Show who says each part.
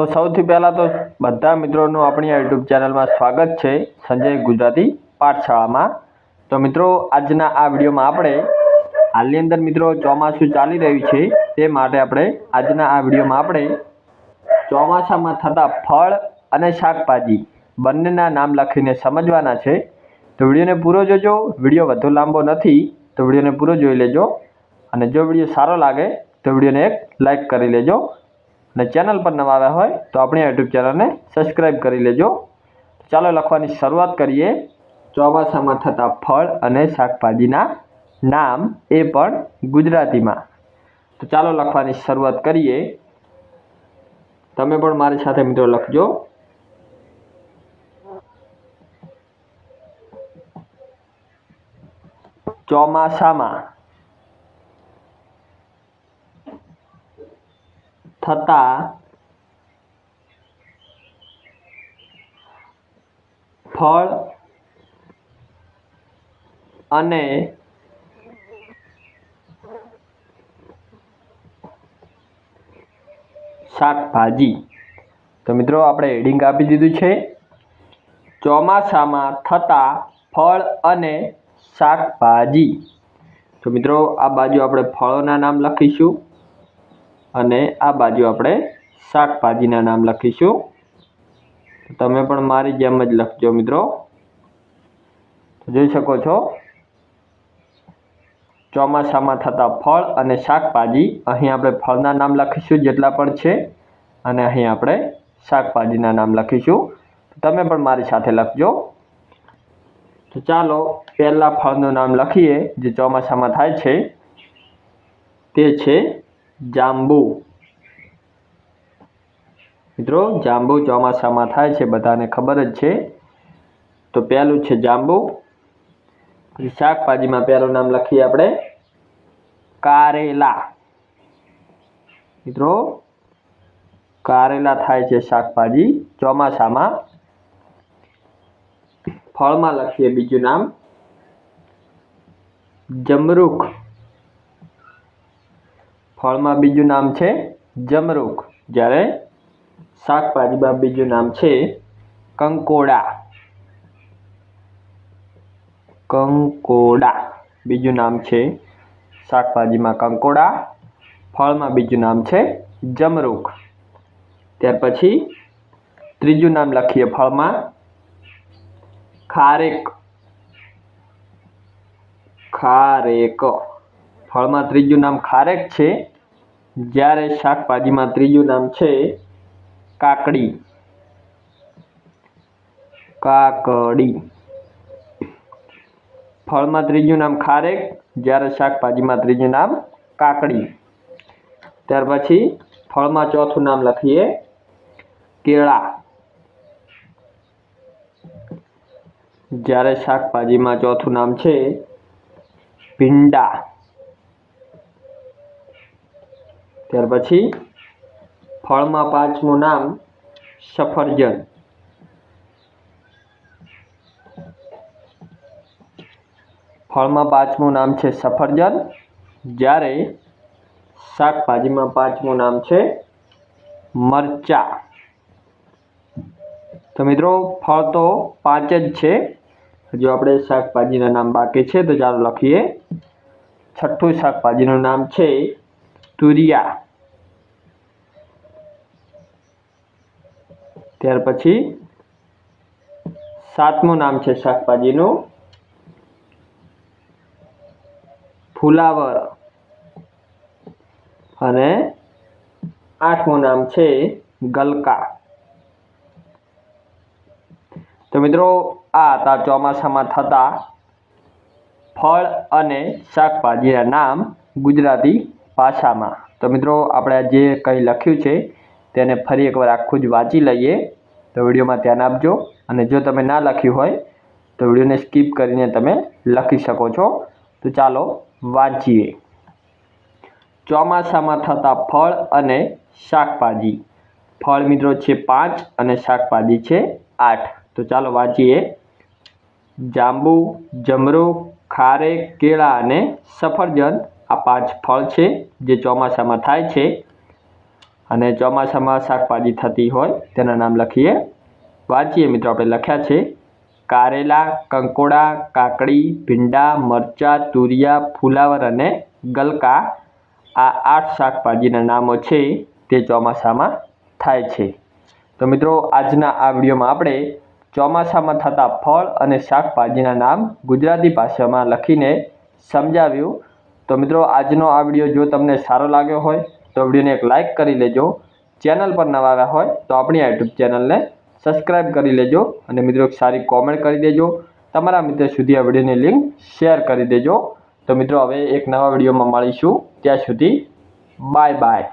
Speaker 1: તો સૌથી પહેલાં તો બધા મિત્રોનું આપણી આ યુટ્યુબ ચેનલમાં સ્વાગત છે સંજય ગુજરાતી પાઠશાળામાં. તો મિત્રો, આજના આ વિડીયોમાં આપણે હાલની અંદર મિત્રો ચોમાસું ચાલી રહ્યું છે, તે માટે આપણે આજના આ વિડીયોમાં આપણે ચોમાસામાં થતા ફળ અને શાકભાજી બંનેના નામ લખીને સમજવાના છે. તો વિડીયોને પૂરો જોજો, વીડિયો વધુ લાંબો નથી, તો વિડીયોને પૂરો જોઈ લેજો. અને જો વીડિયો સારો લાગે, તો વિડીયોને એક લાઈક કરી લેજો. અને ચેનલ પર નવા આવ્યા હોય તો આપણી યુટ્યુબ ચેનલને સબસ્ક્રાઈબ કરી લેજો. ચાલો લખવાની શરૂઆત કરીએ. ચોમાસામાં થતા ફળ અને શાકભાજીના નામ એ પણ ગુજરાતીમાં. તો ચાલો લખવાની શરૂઆત કરીએ. તમે પણ મારી સાથે મિત્રો લખજો. ચોમાસામાં થતા ફળ અને શાકભાજી. તો મિત્રો, આપણે હેડિંગ આપી દીધું છે. ચોમાસામાં થતા ફળ અને શાકભાજી. તો મિત્રો, આ બાજુ આપણે ફળોના નામ લખીશું. અને આ બાજુ આપણે શાકભાજીના નામ લખીશું. તમે પણ મારી જેમ જ લખજો મિત્રો. જોઈ શકો છો, ચોમાસામાં થતા ફળ અને શાકભાજી, અહીં આપણે ફળના નામ લખીશું જેટલા પણ છે, અને અહીં આપણે શાકભાજીના નામ લખીશું. તમે પણ મારી સાથે લખજો. તો ચાલો, પહેલાં ફળનું નામ લખીએ, જે ચોમાસામાં થાય છે, તે છે જાંબુ. મિત્રો, જાંબુ ચોમાસામાં થાય છે, બધાને ખબર જ છે. તો પહેલું છે જાંબુ. શાકભાજીમાં પહેલું નામ લખીએ આપણે. કારેલા. મિત્રો, કારેલા થાય છે શાકભાજી ચોમાસામાં. ફળમાં લખીએ બીજું નામ. જમરૂખ. ફળમાં બીજું નામ છે જમરૂખ જ્યારે શાકભાજીમાં બીજું નામ છે કંકોડા. કંકોડા. બીજું નામ છે શાકભાજીમાં કંકોડા. ફળમાં બીજું નામ છે જમરૂખ ત્યાર પછી ત્રીજું નામ લખીએ ફળમાં. ખારેક. ખારેક. ફળમાં ત્રીજું નામ ખારેક છે જ્યારે શાકભાજીમાં ત્રીજું નામ છે કાકડી. કાકડી. ફળમાં ત્રીજું નામ ખારેક, જ્યારે શાકભાજીમાં ત્રીજું નામ કાકડી. ત્યાર પછી ફળમાં ચોથું નામ લખીએ કેળા. જ્યારે શાકભાજીમાં ચોથું નામ છે ભીંડા. ત્યાર પછી ફળમાં પાંચમું નામ સફરજન. ફળમાં પાંચમું નામ છે સફરજન. જ્યારે શાકભાજીમાં પાંચમું નામ છે મરચા. તો મિત્રો, ફળ તો પાંચ જ છે. હજુ આપણે શાકભાજીના નામ બાકી છે, તો ચાલો લખીએ. છઠ્ઠું શાકભાજીનું નામ છે તુરિયા. ત્યાર પછી સાતમું નામ છે શાકભાજીનું. ફુલાવર. અને આઠમું નામ છે ગલકા. તો મિત્રો, આ હતા ચોમાસામાં થતા ફળ અને શાકભાજીના નામ ગુજરાતી ભાષામાં તો મિત્રો, આપણે જે કંઈ લખ્યું છે, તેને ફરી એકવાર આખું જ વાંચી લઈએ. તો વિડીયોમાં ધ્યાન આપજો. અને જો તમે ના લખ્યું હોય, તો વિડીયોને સ્કીપ કરીને તમે લખી શકો છો. તો ચાલો વાંચીએ. ચોમાસામાં થતા ફળ અને શાકભાજી. ફળ મિત્રો છે પાંચ અને શાકભાજી છે આઠ. તો ચાલો વાંચીએ. જાંબુ, જમરૂ, ખારેક, કેળા અને સફરજન. આ પાંચ ફળ છે, જે ચોમાસામાં થાય છે. અને ચોમાસામાં શાકભાજી થતી હોય, તેના નામ લખીએ. વાંચીએ મિત્રો, આપણે લખ્યા છે. કારેલા, કંકોડા, કાકડી, ભીંડા, મરચાં, તુરિયા, ફુલાવર અને ગલકા આ આઠ શાકભાજીના નામો છે, તે ચોમાસામાં થાય છે. તો મિત્રો, આજના આ વિડીયોમાં આપણે ચોમાસામાં થતા ફળ અને શાકભાજીના નામ ગુજરાતી ભાષામાં લખીને સમજાવ્યું. તો મિત્રો, આજનો આ વીડિયો જો તમને સારો લાગ્યો હોય, તો વિડીયોને એક લાઇક કરી લેજો. ચેનલ પર નવા આવ્યા હોય, તો આપણી યુટ્યુબ ચેનલને સબસ્ક્રાઇબ કરી લેજો અને મિત્રો સારી કોમેન્ટ કરી દેજો. તમારા મિત્ર સુધી આ વિડીયોની લિંક શેર કરી દેજો. તો મિત્રો, હવે એક નવા વિડીયોમાં મળીશું. ત્યાં સુધી બાય બાય